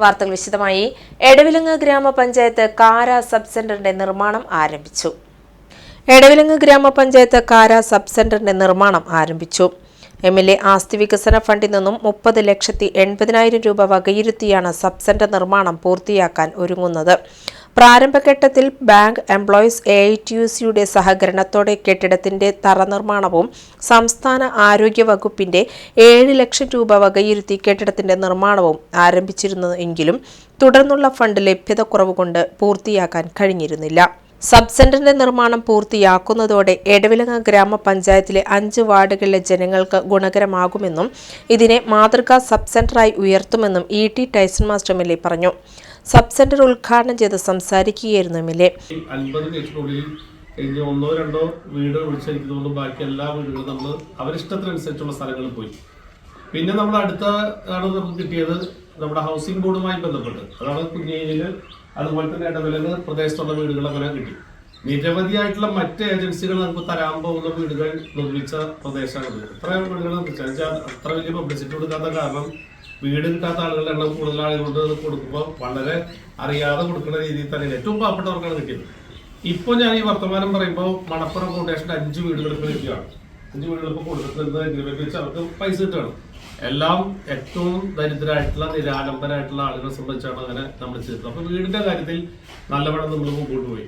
വാർത്തകൾ വിശദമായി. എടവിലങ്ങ് ഗ്രാമപഞ്ചായത്ത് കാര സബ് സെന്ററിന്റെ നിർമ്മാണം ആരംഭിച്ചു. എടവിലങ്ങ് ഗ്രാമപഞ്ചായത്ത് കാര സബ് സെന്ററിന്റെ നിർമ്മാണം ആരംഭിച്ചു. എം എൽ എ ആസ്തി വികസന ഫണ്ടിൽ നിന്നും മുപ്പത് ലക്ഷത്തി എൺപതിനായിരം രൂപ വകയിരുത്തിയാണ് സബ് സെന്റർ നിർമ്മാണം പൂർത്തിയാക്കാൻ ഒരുങ്ങുന്നത്. പ്രാരംഭഘട്ടത്തിൽ bank employees A I T U സിയുടെ സഹകരണത്തോടെ കെട്ടിടത്തിന്റെ തറ നിർമ്മാണവും സംസ്ഥാന ആരോഗ്യ വകുപ്പിന്റെ ഏഴ് ലക്ഷം രൂപ വകയിരുത്തി കെട്ടിടത്തിന്റെ നിർമ്മാണവും ആരംഭിച്ചിരുന്നെങ്കിലും തുടർന്നുള്ള ഫണ്ട് ലഭ്യത കുറവുകൊണ്ട് പൂർത്തിയാക്കാൻ കഴിഞ്ഞിരുന്നില്ല. സബ് സെന്ററിന്റെ നിർമ്മാണം പൂർത്തിയാക്കുന്നതോടെ എടവിലങ്ങ ഗ്രാമപഞ്ചായത്തിലെ അഞ്ച് വാർഡുകളിലെ ജനങ്ങൾക്ക് ഗുണകരമാകുമെന്നും ഇതിനെ മാതൃകാ സബ് സെന്ററായി ഉയർത്തുമെന്നും E T Taison master M L A പറഞ്ഞു. സബ് സെന്റർ ഉദ്ഘാടനം ചെയ്ത് സംസാരിക്കുകയായിരുന്നു എം എൽ എ. ഒന്നോ രണ്ടോ വീട് തോന്നുന്നു ബാക്കി എല്ലാ വീടുകളും നമ്മൾ അവരിഷ്ടത്തിനനുസരിച്ചുള്ള സ്ഥലങ്ങളിൽ പോയി. പിന്നെ നമ്മൾ അടുത്ത ആണ് നമുക്ക് കിട്ടിയത് നമ്മുടെ ഹൗസിംഗ് ബോർഡുമായി ബന്ധപ്പെട്ട്. അതാണ് കുഞ്ഞേരിയിൽ അതുപോലെ തന്നെ ഇടവിലങ്ങ് പ്രദേശത്തുള്ള വീടുകളൊക്കെ കിട്ടി. നിരവധിയായിട്ടുള്ള മറ്റ് ഏജൻസികൾ നമുക്ക് തരാൻ പോകുന്ന വീടുകൾ നിർമ്മിച്ച പ്രദേശമാണ് എത്ര വീടുകൾ നിർമ്മിച്ചാൽ അത്ര വലിയ പബ്ലിസിറ്റി കൊടുക്കാത്ത കാരണം വീട് കിട്ടാത്ത ആളുകളുടെ എണ്ണം കൂടുതൽ ആളുകളുണ്ട് കൊടുക്കുമ്പോൾ വളരെ അറിയാതെ കൊടുക്കുന്ന രീതിയിൽ തന്നെ ഏറ്റവും പാവപ്പെട്ടവർക്കാണ് കിട്ടിയത്. ഇപ്പോൾ ഞാൻ ഈ വർത്തമാനം പറയുമ്പോൾ മണപ്പുറം ഫൗണ്ടേഷന്റെ അഞ്ച് വീടുകൾ ഇപ്പോൾ കിട്ടിയാണ് അഞ്ച് വീടുകൾ ഇപ്പോൾ കൊടുത്തിട്ടുണ്ട്. അവർക്ക് പൈസ കിട്ടുകയാണ്. എല്ലാം ഏറ്റവും ദരിദ്രമായിട്ടുള്ള നിരാലംബരായിട്ടുള്ള ആളുകളെ സംബന്ധിച്ചാണ് അങ്ങനെ നമ്മൾ ചെയ്തത് അപ്പൊ വീടിന്റെ കാര്യത്തിൽ നല്ലവണ്ണം നമ്മൾ മുമ്പോട്ട് പോയി.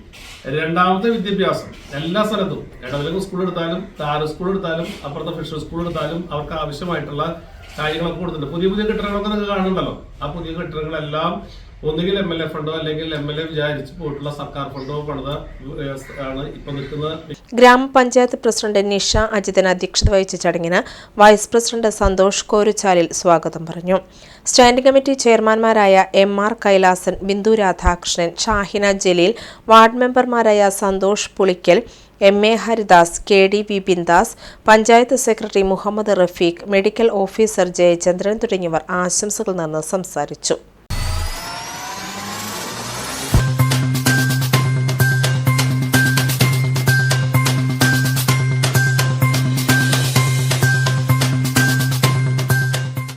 രണ്ടാമത്തെ വിദ്യാഭ്യാസം. എല്ലാ സ്ഥലത്തും. ഇടവിലങ്ങ് സ്കൂൾ എടുത്താലും താര സ്കൂൾ എടുത്താലും അപ്പുറത്തെ ഫിഷർ സ്കൂൾ എടുത്താലും അവർക്ക് ആവശ്യമായിട്ടുള്ള കാര്യങ്ങളൊക്കെ കൊടുത്തിട്ടുണ്ട്. പുതിയ പുതിയ കെട്ടിടങ്ങളൊക്കെ നിങ്ങൾക്ക് കാണുന്നുണ്ടല്ലോ. ആ പുതിയ കെട്ടിടങ്ങളെല്ലാം ഒന്നുകിൽ എം എൽ എ ഫണ്ടോ അല്ലെങ്കിൽ എം എൽ എ വിചാരിച്ചു പോയിട്ടുള്ള സർക്കാർ ഫണ്ടോ പണിത ആണ് ഇപ്പൊ നിൽക്കുന്ന ഗ്രാമപഞ്ചായത്ത് പ്രസിഡന്റ് നിഷ അജിതൻ അധ്യക്ഷത വഹിച്ച ചടങ്ങിന് വൈസ് പ്രസിഡന്റ് സന്തോഷ് കോരുചാലിൽ സ്വാഗതം പറഞ്ഞു. Standing committee ചെയർമാൻമാരായ M R Kailasan Bindu Radhakrishnan Shahina Jaleel ward മെമ്പർമാരായ Santhosh Pulickal M A Haridas K D V Bindas panchayat secretary Muhammad Rafeeq medical officer Jayachandran തുടങ്ങിയവർ ആശംസകൾ നേർന്ന് സംസാരിച്ചു.